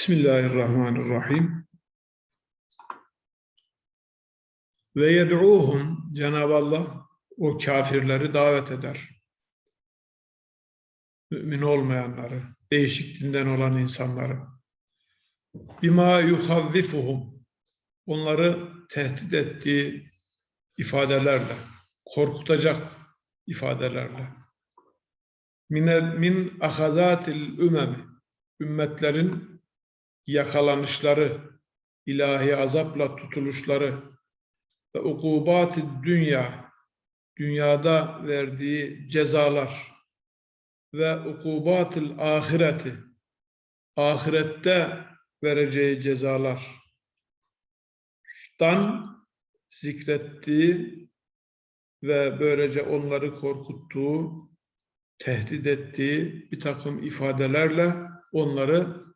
Bismillahirrahmanirrahim. Ve yed'uhum Cenab-ı Allah o kafirleri davet eder. Mümin olmayanları, değişik dinden olan insanları. Bima yuhavvifuhum onları tehdit ettiği ifadelerle, korkutacak ifadelerle. Min, min ahazatil ümemi ümmetlerin yakalanışları, ilahi azapla tutuluşları ve ukubat dünya, dünyada verdiği cezalar ve ukubatıl ahireti, ahirette vereceği cezalar. Dan zikrettiği ve böylece onları korkuttuğu, tehdit ettiği bir takım ifadelerle onları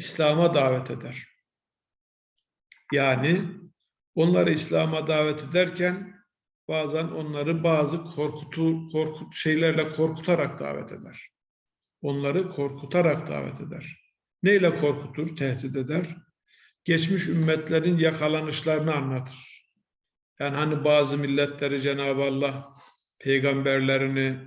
İslam'a davet eder. Yani onları İslam'a davet ederken bazen onları bazı korkutu, korkut şeylerle korkutarak davet eder. Onları korkutarak davet eder. Neyle korkutur, tehdit eder? Geçmiş ümmetlerin yakalanışlarını anlatır. Yani hani bazı milletleri Cenab-ı Allah peygamberlerini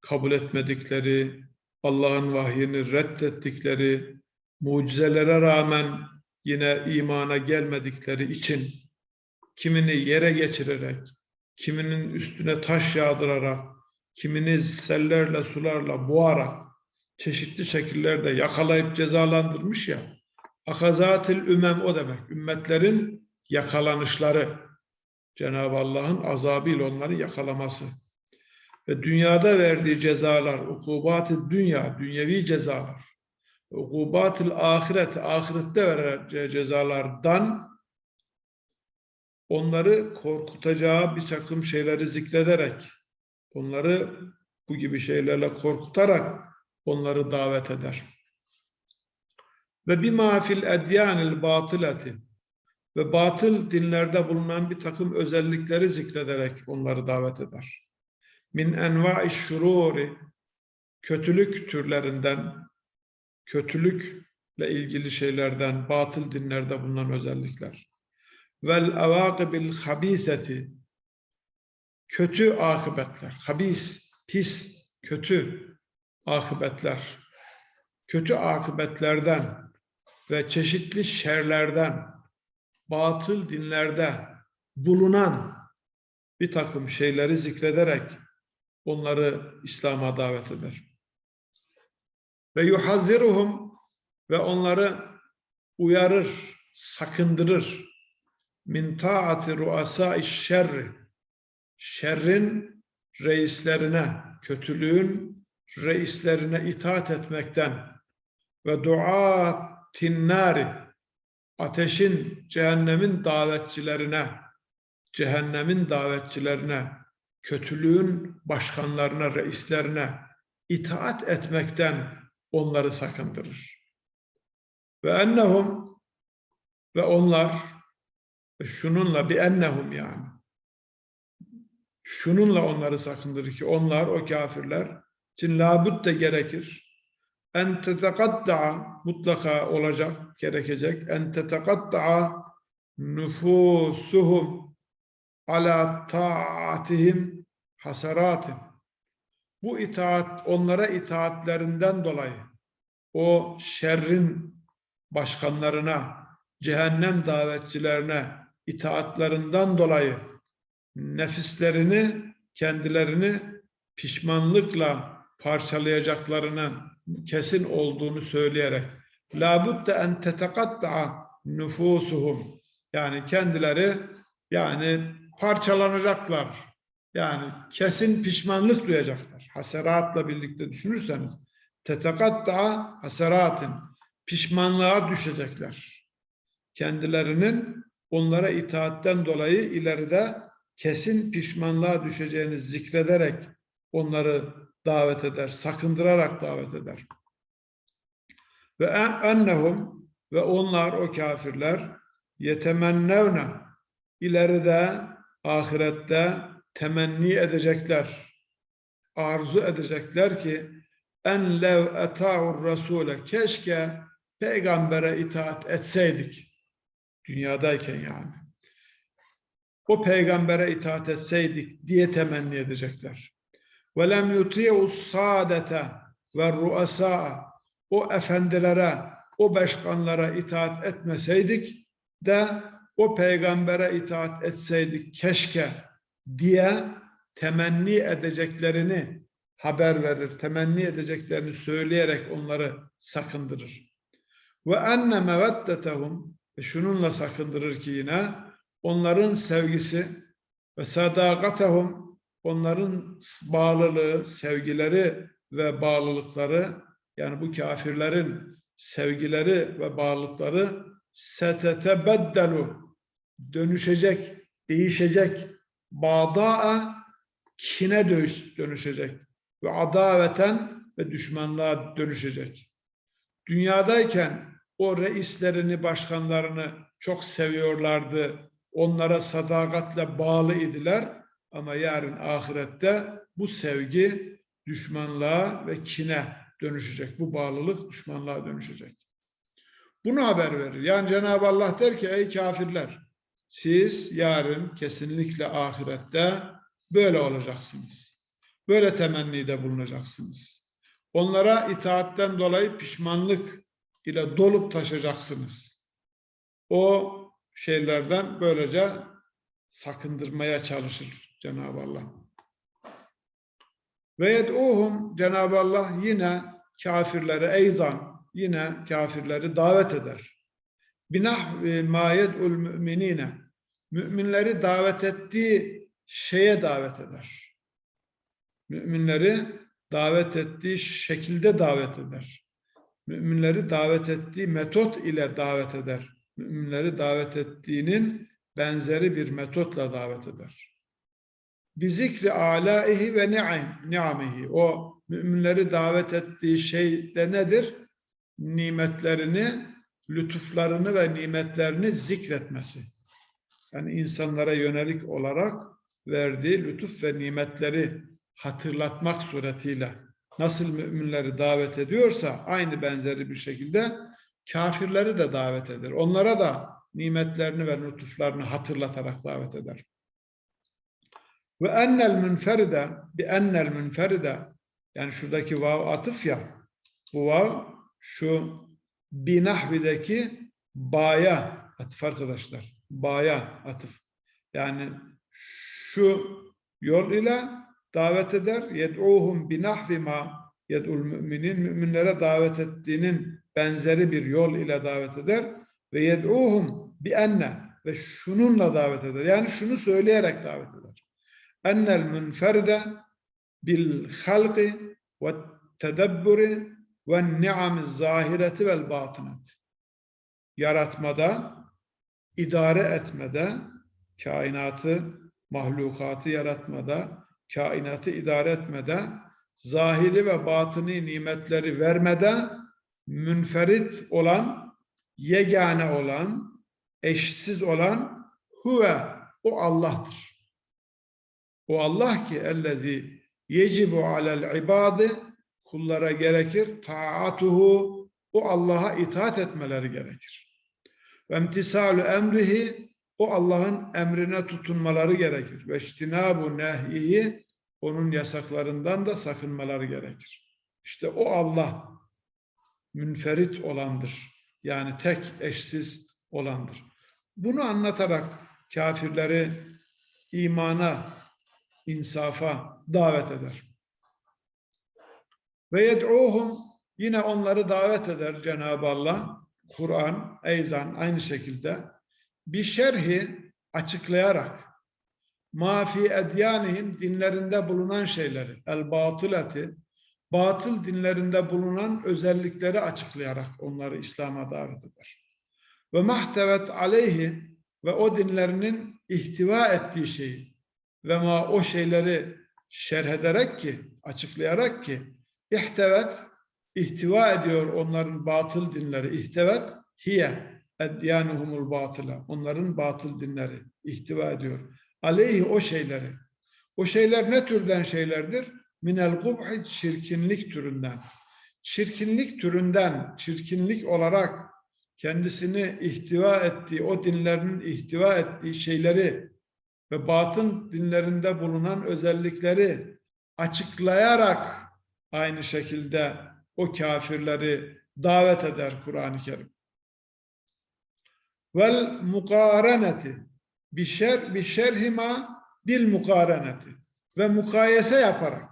kabul etmedikleri, Allah'ın vahyini reddettikleri, mucizelere rağmen yine imana gelmedikleri için kimini yere geçirerek, kiminin üstüne taş yağdırarak, kimini sellerle, sularla boğarak, çeşitli şekillerde yakalayıp cezalandırmış ya, akazatil ümem o demek, ümmetlerin yakalanışları, Cenab-ı Allah'ın azabıyla onları yakalaması. Ve dünyada verdiği cezalar, ukubat-ı dünya, dünyevi cezalar, ukubat-ı ahiret, ahirette vereceği cezalardan onları korkutacağı bir takım şeyleri zikrederek, onları bu gibi şeylerle korkutarak onları davet eder. Ve bir mafil edyanil batıleti ve batıl dinlerde bulunan bir takım özellikleri zikrederek onları davet eder. Min enva'i şururi kötülük türlerinden, kötülükle ilgili şeylerden, batıl dinlerde bulunan özellikler. Vel avakibil habiseti kötü akıbetler, habis, pis, kötü akıbetler, kötü akıbetlerden ve çeşitli şerlerden, batıl dinlerde bulunan bir takım şeyleri zikrederek onları İslam'a davet eder. Ve yuhazziruhum ve onları uyarır, sakındırır. Min taati ruasa şerri şerrin reislerine, kötülüğün reislerine itaat etmekten ve dua tinnari ateşin, cehennemin davetçilerine, cehennemin davetçilerine, kötülüğün başkanlarına, reislerine itaat etmekten onları sakındırır. Ve ennehum ve onlar ve şununla bir ennehum yani şununla onları sakındırır ki onlar o kafirler için labut de gerekir. En tetekadda'a mutlaka olacak, gerekecek. En tetekadda'a nüfusuhum ala taatihim hasaratim. Bu itaat, onlara itaatlerinden dolayı o şerrin başkanlarına, cehennem davetçilerine itaatlerinden dolayı nefislerini, kendilerini pişmanlıkla parçalayacaklarının kesin olduğunu söyleyerek la budde en tetekatta'a nüfusuhum yani kendileri yani parçalanacaklar. Yani kesin pişmanlık duyacaklar. Haseratla birlikte düşünürseniz tetekatta'a haseratin pişmanlığa düşecekler. Kendilerinin onlara itaatten dolayı ileride kesin pişmanlığa düşeceğini zikrederek onları davet eder, sakındırarak davet eder. Ve ennehum ve onlar o kafirler yetemennevne ileride ahirette temenni edecekler, arzu edecekler ki en lev eta'ur rasule keşke peygambere itaat etseydik dünyadayken yani o peygambere itaat etseydik diye temenni edecekler. Ve lem yuti'u sadete ve ruasa o efendilere, o başkanlara itaat etmeseydik de o peygambere itaat etseydik keşke diye temenni edeceklerini haber verir, temenni edeceklerini söyleyerek onları sakındırır. Ve enne meveddetehum ve şununla sakındırır ki yine onların sevgisi ve sadakatehum onların bağlılığı, sevgileri ve bağlılıkları yani bu kafirlerin sevgileri ve bağlılıkları setetebeddelu dönüşecek, değişecek bağdaa kine dönüş- dönüşecek ve adaveten ve düşmanlığa dönüşecek. Dünyadayken o reislerini, başkanlarını çok seviyorlardı. Onlara sadakatle bağlı idiler. Ama yarın ahirette bu sevgi düşmanlığa ve kine dönüşecek. Bu bağlılık düşmanlığa dönüşecek. Bunu haber verir. Yani Cenab-ı Allah der ki ey kafirler siz yarın kesinlikle ahirette böyle olacaksınız. Böyle temennide bulunacaksınız. Onlara itaatten dolayı pişmanlık ile dolup taşacaksınız. O şeylerden böylece sakındırmaya çalışır Cenab-ı Allah. Ve yed'uhum Cenab-ı Allah yine kafirleri eyzan yine kafirleri davet eder. Binahvi ma yed'ul müminine müminleri davet ettiği şeye davet eder. Müminleri davet ettiği şekilde davet eder. Müminleri davet ettiği metot ile davet eder. Müminleri davet ettiğinin benzeri bir metotla davet eder. Bi zikri alaihi ve ni'am, ni'amihi. O müminleri davet ettiği şey de nedir? Nimetlerini, lütuflarını ve nimetlerini zikretmesi. Yani insanlara yönelik olarak verdiği lütuf ve nimetleri hatırlatmak suretiyle nasıl müminleri davet ediyorsa aynı benzeri bir şekilde kafirleri de davet eder. Onlara da nimetlerini ve lütuflarını hatırlatarak davet eder. Ve ennel münferide bi ennel münferide yani şuradaki vav atıf ya bu vav şu binahvideki baya atıf arkadaşlar. Baya atıf. Yani şu yol ile davet eder. Yed'uhum binahvi ma yed'ul müminin müminlere davet ettiğinin benzeri bir yol ile davet eder ve yed'uhum bi enne ve şununla davet eder. Yani şunu söyleyerek davet eder. Ennel münferde bil halqi ve tedebburi ve ni'am zahireti vel batınet. Yaratmada, idare etmede, kainatı, mahlukatı yaratmada, kainatı idare etmede, zahiri ve batını nimetleri vermede münferit olan, yegane olan, eşsiz olan huve o Allah'tır. O Allah ki ellezî yecibu alel ibadi kullara gerekir taatuhu o Allah'a itaat etmeleri gerekir. Ve imtisalu emrihi o Allah'ın emrine tutunmaları gerekir. Ve iştinabu nehyihi onun yasaklarından da sakınmaları gerekir. İşte o Allah münferit olandır. Yani tek eşsiz olandır. Bunu anlatarak kafirleri imana, insafa davet eder. Ve yed'uhum yine onları davet eder Cenab-ı Allah. Kur'an, Eyzan aynı şekilde bir şerhi açıklayarak ma fi edyanihim dinlerinde bulunan şeyleri el batıleti batıl dinlerinde bulunan özellikleri açıklayarak onları İslam'a davet eder. Ve mahtevet aleyhi ve o dinlerinin ihtiva ettiği şeyi ve ma o şeyleri şerh ederek ki, açıklayarak ki ihtevet ihtiva ediyor onların batıl dinleri. İhtevet hiye edyanuhumul batıla. Onların batıl dinleri ihtiva ediyor. Aleyhi o şeyleri. O şeyler ne türden şeylerdir? Minel kubhi çirkinlik türünden. çirkinlik türünden, çirkinlik olarak kendisini ihtiva ettiği, o dinlerin ihtiva ettiği şeyleri ve batın dinlerinde bulunan özellikleri açıklayarak aynı şekilde o kafirleri davet eder Kur'an-ı Kerim. Vel mukareneti bişer bişerhima bil mukareneti ve mukayese yaparak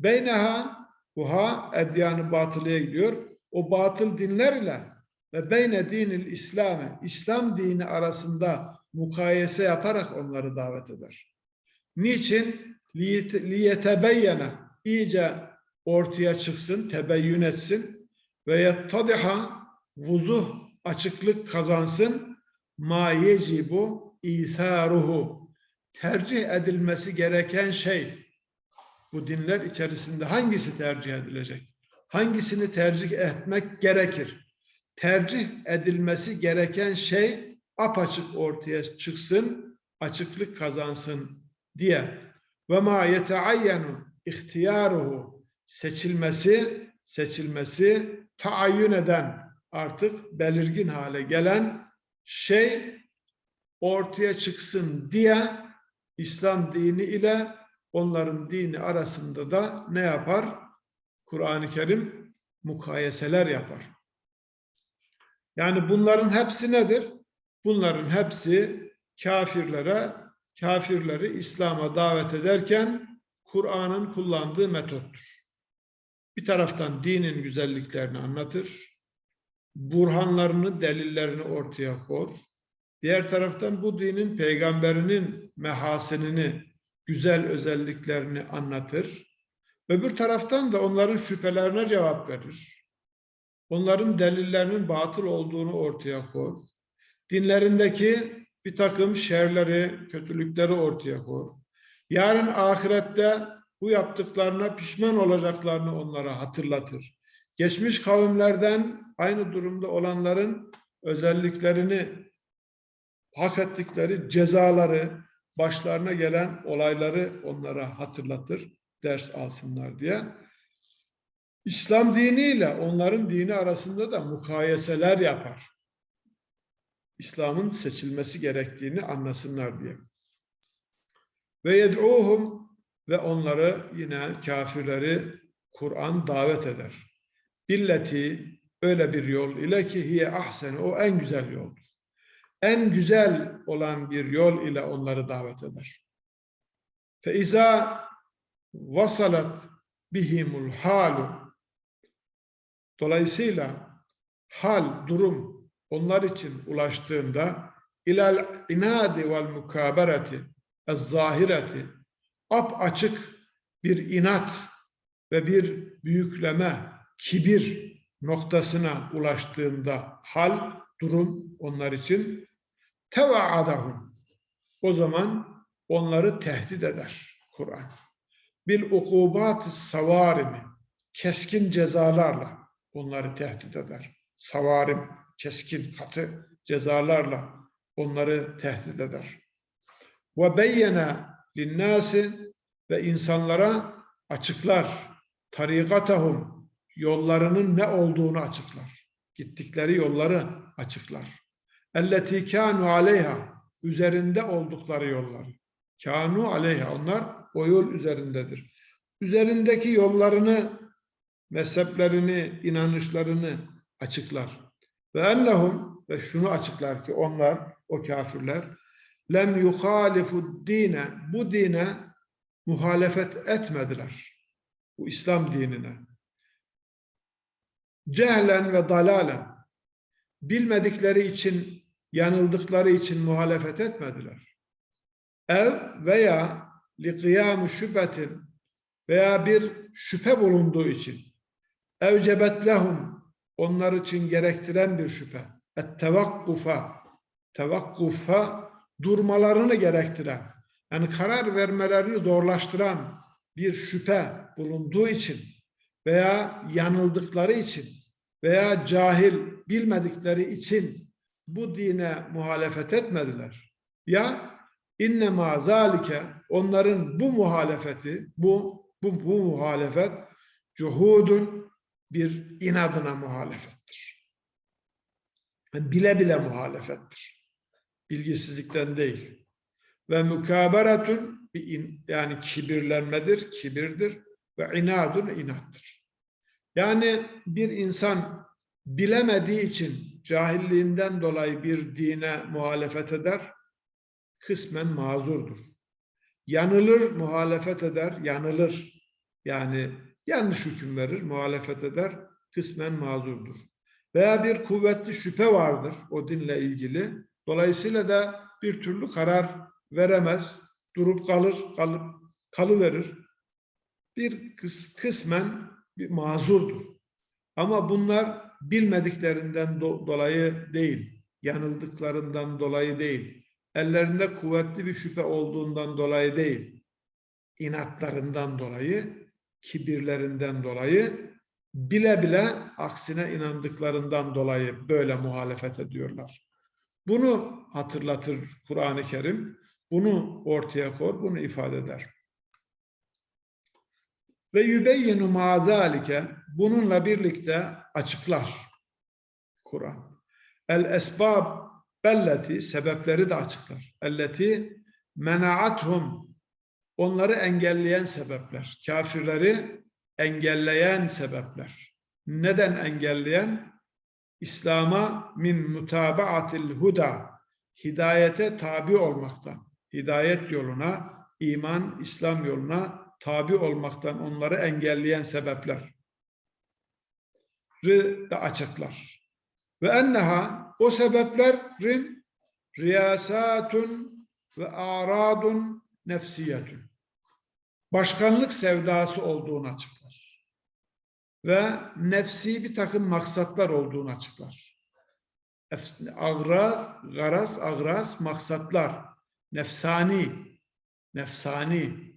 beyneha bu ha edyanı batılıya gidiyor. O batıl dinlerle ve beyne dinil İslam'ı İslam dini arasında mukayese yaparak onları davet eder. Niçin? Liyetebeyyene iyice ortaya çıksın, tebeyyün etsin ve yettadiha vuzuh açıklık kazansın ma yecibu İtharuhu tercih edilmesi gereken şey bu dinler içerisinde hangisi tercih edilecek? Hangisini tercih etmek gerekir? Tercih edilmesi gereken şey apaçık ortaya çıksın, açıklık kazansın diye. Ve ma yeteayyenu ihtiyaruhu seçilmesi, seçilmesi taayyün eden artık belirgin hale gelen şey ortaya çıksın diye İslam dini ile onların dini arasında da ne yapar? Kur'an-ı Kerim mukayeseler yapar. Yani bunların hepsi nedir? Bunların hepsi kafirlere, kafirleri İslam'a davet ederken Kur'an'ın kullandığı metottur. Bir taraftan dinin güzelliklerini anlatır, burhanlarını, delillerini ortaya koyar. Diğer taraftan bu dinin peygamberinin mehasenini, güzel özelliklerini anlatır. Öbür taraftan da onların şüphelerine cevap verir. Onların delillerinin batıl olduğunu ortaya koyar. Dinlerindeki bir takım şerleri, kötülükleri ortaya koyar. Yarın ahirette bu yaptıklarına pişman olacaklarını onlara hatırlatır. Geçmiş kavimlerden aynı durumda olanların özelliklerini, hak ettikleri cezaları, başlarına gelen olayları onlara hatırlatır, ders alsınlar diye. İslam diniyle onların dini arasında da mukayeseler yapar. İslam'ın seçilmesi gerektiğini anlasınlar diye. Ve yed'uhum ve onları yine kafirleri Kur'an davet eder. Billeti öyle bir yol ile ki hiye ahsen o en güzel yoldur. En güzel olan bir yol ile onları davet eder. Fe iza vasalat bihimul halu Dolayısıyla hal, durum onlar için ulaştığında ilal inadi vel mukabereti ez zahireti ap açık bir inat ve bir büyükleme, kibir noktasına ulaştığında hal, durum onlar için tevaadahum. O zaman onları tehdit eder Kur'an. Bil ukubat savarimi keskin cezalarla onları tehdit eder. Savarim keskin katı cezalarla onları tehdit eder. Ve beyyene linnâsi ve insanlara açıklar. Tarikatahum yollarının ne olduğunu açıklar. Gittikleri yolları açıklar. Elleti kânu aleyha üzerinde oldukları yolları. Kânu aleyha onlar o yol üzerindedir. Üzerindeki yollarını, mezheplerini, inanışlarını açıklar. Ve ennehum ve şunu açıklar ki onlar, o kafirler lem yuhalifu dine bu dine muhalefet etmediler. Bu İslam dinine. Cehlen ve dalalen bilmedikleri için, yanıldıkları için muhalefet etmediler. Ev veya li kıyamu şüphetin veya bir şüphe bulunduğu için evcebet lehum onlar için gerektiren bir şüphe. Et tevakkufa tevakkufa durmalarını gerektiren yani karar vermelerini zorlaştıran bir şüphe bulunduğu için veya yanıldıkları için veya cahil bilmedikleri için bu dine muhalefet etmediler. Ya inne zalike onların bu muhalefeti bu bu, bu muhalefet cuhudun bir inadına muhalefettir. Yani bile bile muhalefettir. Bilgisizlikten değil. Ve in- yani kibirlenmedir, kibirdir ve inadun inattır. Yani bir insan bilemediği için cahilliğinden dolayı bir dine muhalefet eder, kısmen mazurdur. Yanılır, muhalefet eder, yanılır. Yani yanlış hüküm verir, muhalefet eder, kısmen mazurdur. Veya bir kuvvetli şüphe vardır o dinle ilgili. Dolayısıyla da bir türlü karar veremez, durup kalır, kalıp kalıverir. Bir kıs, kısmen bir mazurdur. Ama bunlar bilmediklerinden do- dolayı değil, yanıldıklarından dolayı değil, ellerinde kuvvetli bir şüphe olduğundan dolayı değil, inatlarından dolayı, kibirlerinden dolayı, bile bile aksine inandıklarından dolayı böyle muhalefet ediyorlar. Bunu hatırlatır Kur'an-ı Kerim, bunu ortaya koyar, bunu ifade eder. Ve yübeyyinu ma zalike bununla birlikte açıklar Kur'an. El esbab belleti sebepleri de açıklar. Elleti menaathum onları engelleyen sebepler. Kafirleri engelleyen sebepler. Neden engelleyen? İslam'a min mutabaatil huda hidayete tabi olmaktan, hidayet yoluna, iman, İslam yoluna tabi olmaktan onları engelleyen sebepler de açıklar. Ve enneha o sebeplerin riyasatun ve aradun nefsiyetun. Başkanlık sevdası olduğunu açıklar. Ve nefsi bir takım maksatlar olduğunu açıklar. Agraz, garaz, agraz, maksatlar. Nefsani, nefsani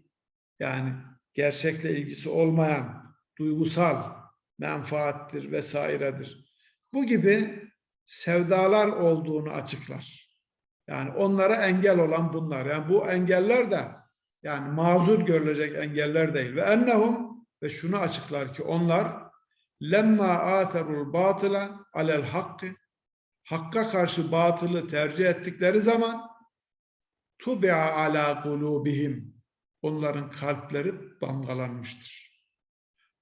yani gerçekle ilgisi olmayan, duygusal menfaattir vesairedir. Bu gibi sevdalar olduğunu açıklar. Yani onlara engel olan bunlar. Yani bu engeller de yani mazur görülecek engeller değil. Ve ennehum ve şunu açıklar ki onlar lemma aterul batıla alel hakkı hakka karşı batılı tercih ettikleri zaman tubi'a ala kulubihim onların kalpleri damgalanmıştır.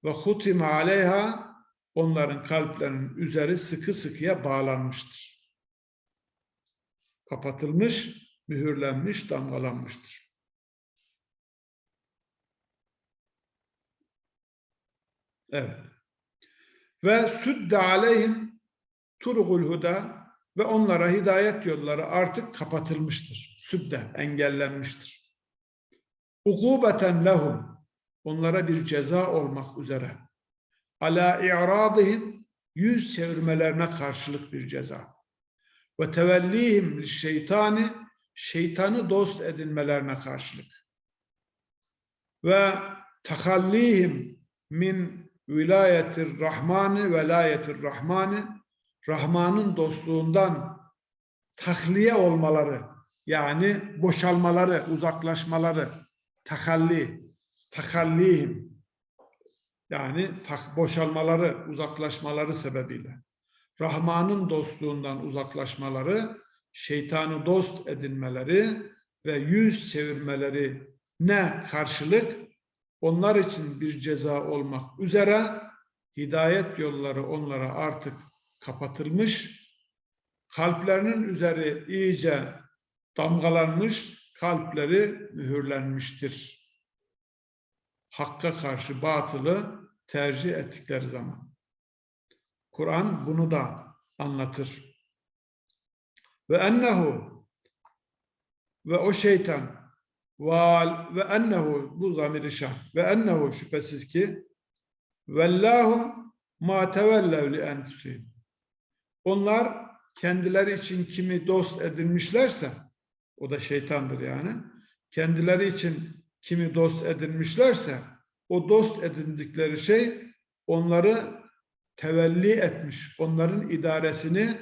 Ve hutime aleyha onların kalplerinin üzeri sıkı sıkıya bağlanmıştır. Kapatılmış, mühürlenmiş, damgalanmıştır. Evet. Ve südde aleyhim turgul huda ve onlara hidayet yolları artık kapatılmıştır. Südde, engellenmiştir. Ukubeten lehum onlara bir ceza olmak üzere. Ala i'radihim yüz çevirmelerine karşılık bir ceza. Ve tevellihim şeytani şeytanı dost edinmelerine karşılık. Ve takallihim min vilayetir rahmani velayetir rahmani Rahman'ın dostluğundan tahliye olmaları yani boşalmaları, uzaklaşmaları, tahalli, takallihim yani boşalmaları, uzaklaşmaları sebebiyle. Rahman'ın dostluğundan uzaklaşmaları, şeytanı dost edinmeleri ve yüz çevirmeleri ne karşılık onlar için bir ceza olmak üzere hidayet yolları onlara artık kapatılmış, kalplerinin üzeri iyice damgalanmış, kalpleri mühürlenmiştir. Hakka karşı batılı tercih ettikleri zaman. Kur'an bunu da anlatır. Ve ennehu ve o şeytan val ve ennehu bu zamiri şah ve ennehu şüphesiz ki vellahum ma tevellev li enfusihim onlar kendileri için kimi dost edinmişlerse, o da şeytandır yani, kendileri için kimi dost edinmişlerse, o dost edindikleri şey onları tevelli etmiş, onların idaresini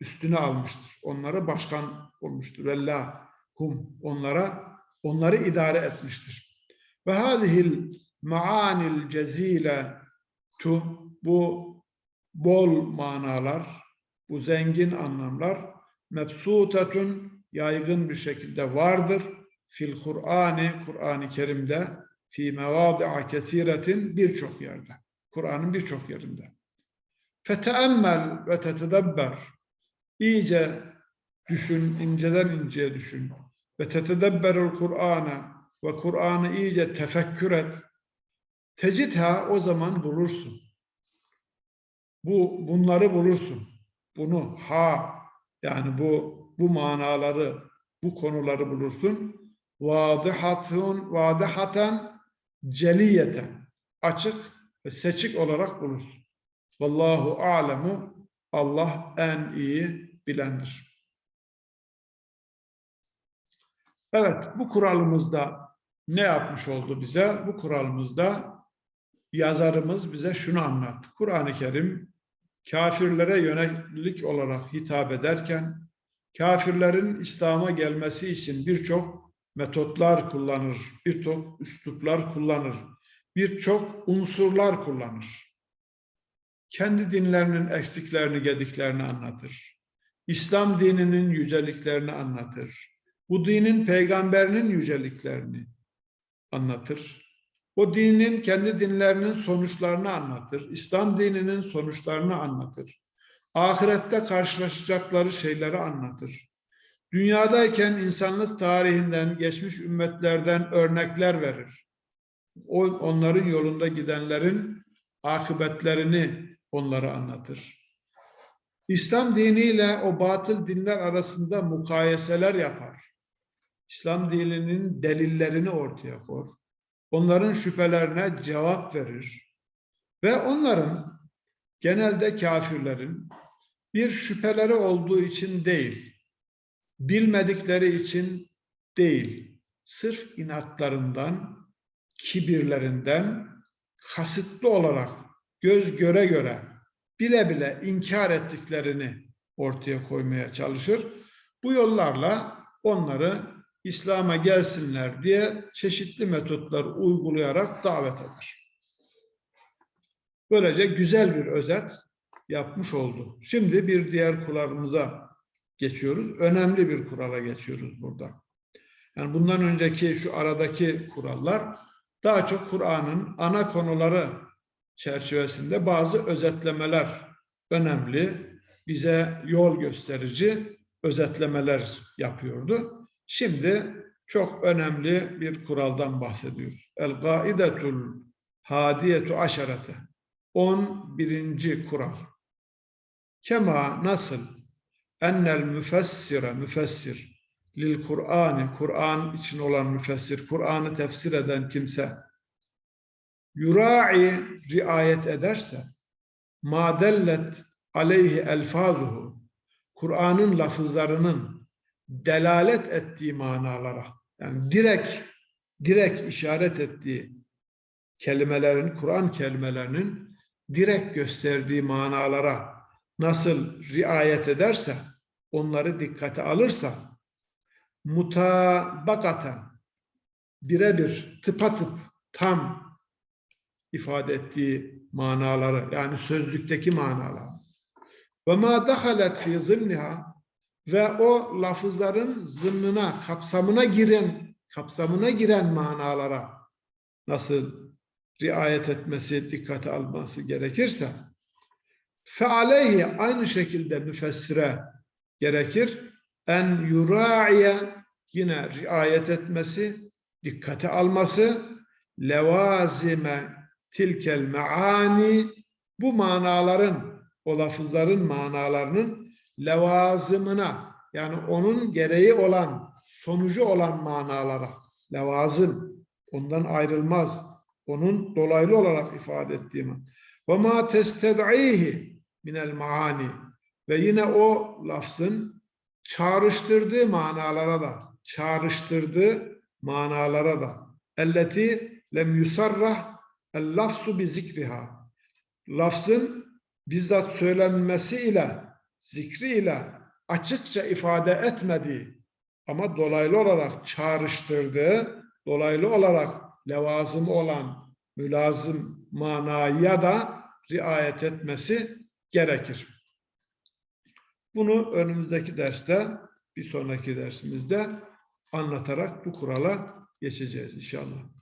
üstüne almıştır. Onları başkan olmuştur. Vellahum onlara onları idare etmiştir. Ve hadihil maanil cezile tu bu bol manalar, bu zengin anlamlar mebsutatun yaygın bir şekilde vardır. Fil Kur'ani, Kur'an-ı Kerim'de fi mevadi'a kesiretin birçok yerde. Kur'an'ın birçok yerinde. Feteemmel ve tetedebber. İyice düşün, inceden inceye düşün. Ve tetedebberul Kur'an'a ve Kur'an'ı iyice tefekkür et. Tecitha o zaman bulursun. Bu bunları bulursun. Bunu ha yani bu bu manaları, bu konuları bulursun. Vadihatun vadihaten celiyeten açık ve seçik olarak bulursun. Vallahu alemu Allah en iyi bilendir. Evet, bu kuralımızda ne yapmış oldu bize? Bu kuralımızda yazarımız bize şunu anlattı. Kur'an-ı Kerim kafirlere yönelik olarak hitap ederken kafirlerin İslam'a gelmesi için birçok metotlar kullanır, birçok üsluplar kullanır, birçok unsurlar kullanır. Kendi dinlerinin eksiklerini, gediklerini anlatır. İslam dininin yüceliklerini anlatır. Bu dinin peygamberinin yüceliklerini anlatır. O dinin kendi dinlerinin sonuçlarını anlatır. İslam dininin sonuçlarını anlatır. Ahirette karşılaşacakları şeyleri anlatır. Dünyadayken insanlık tarihinden, geçmiş ümmetlerden örnekler verir. Onların yolunda gidenlerin akıbetlerini onlara anlatır. İslam diniyle o batıl dinler arasında mukayeseler yapar. İslam dininin delillerini ortaya koyar. Onların şüphelerine cevap verir. Ve onların genelde kafirlerin bir şüpheleri olduğu için değil, bilmedikleri için değil, sırf inatlarından, kibirlerinden kasıtlı olarak göz göre göre bile bile inkar ettiklerini ortaya koymaya çalışır. Bu yollarla onları İslam'a gelsinler diye çeşitli metotlar uygulayarak davet eder. Böylece güzel bir özet yapmış oldu. Şimdi bir diğer kuralımıza geçiyoruz. Önemli bir kurala geçiyoruz burada. Yani bundan önceki şu aradaki kurallar daha çok Kur'an'ın ana konuları çerçevesinde bazı özetlemeler önemli, bize yol gösterici özetlemeler yapıyordu. Şimdi çok önemli bir kuraldan bahsediyoruz. El-gaidetul hadiyetu aşarete. 11. kural. Kema nasıl ennel müfessire müfessir lil Kur'an'ı Kur'an için olan müfessir, Kur'an'ı tefsir eden kimse yura'i riayet ederse madellet aleyhi elfazuhu Kur'an'ın lafızlarının delalet ettiği manalara yani direkt direkt işaret ettiği kelimelerin Kur'an kelimelerinin direkt gösterdiği manalara nasıl riayet ederse onları dikkate alırsa mutabakaten birebir tıpatıp tam ifade ettiği manaları yani sözlükteki manalar ve ma dahalet fi zimniha ve o lafızların zımnına, kapsamına giren, kapsamına giren manalara nasıl riayet etmesi, dikkate alması gerekirse fealeyhi aynı şekilde müfessire gerekir. En yura'iye yine riayet etmesi, dikkate alması levazime tilkel meani bu manaların, o lafızların manalarının levazımına yani onun gereği olan, sonucu olan manalara levazım, ondan ayrılmaz, onun dolaylı olarak ifade ettiğimi. Ve ma tested'ihi minel maani ve yine o lafzın çağrıştırdığı manalara da, çağrıştırdığı manalara da. Elleti lem yusarrah el lafzu bi zikriha. Lafzın bizzat söylenmesiyle, zikriyle açıkça ifade etmediği ama dolaylı olarak çağrıştırdığı, dolaylı olarak levazımı olan mülazım manaya da riayet etmesi gerekir. Bunu önümüzdeki derste, bir sonraki dersimizde anlatarak bu kurala geçeceğiz inşallah.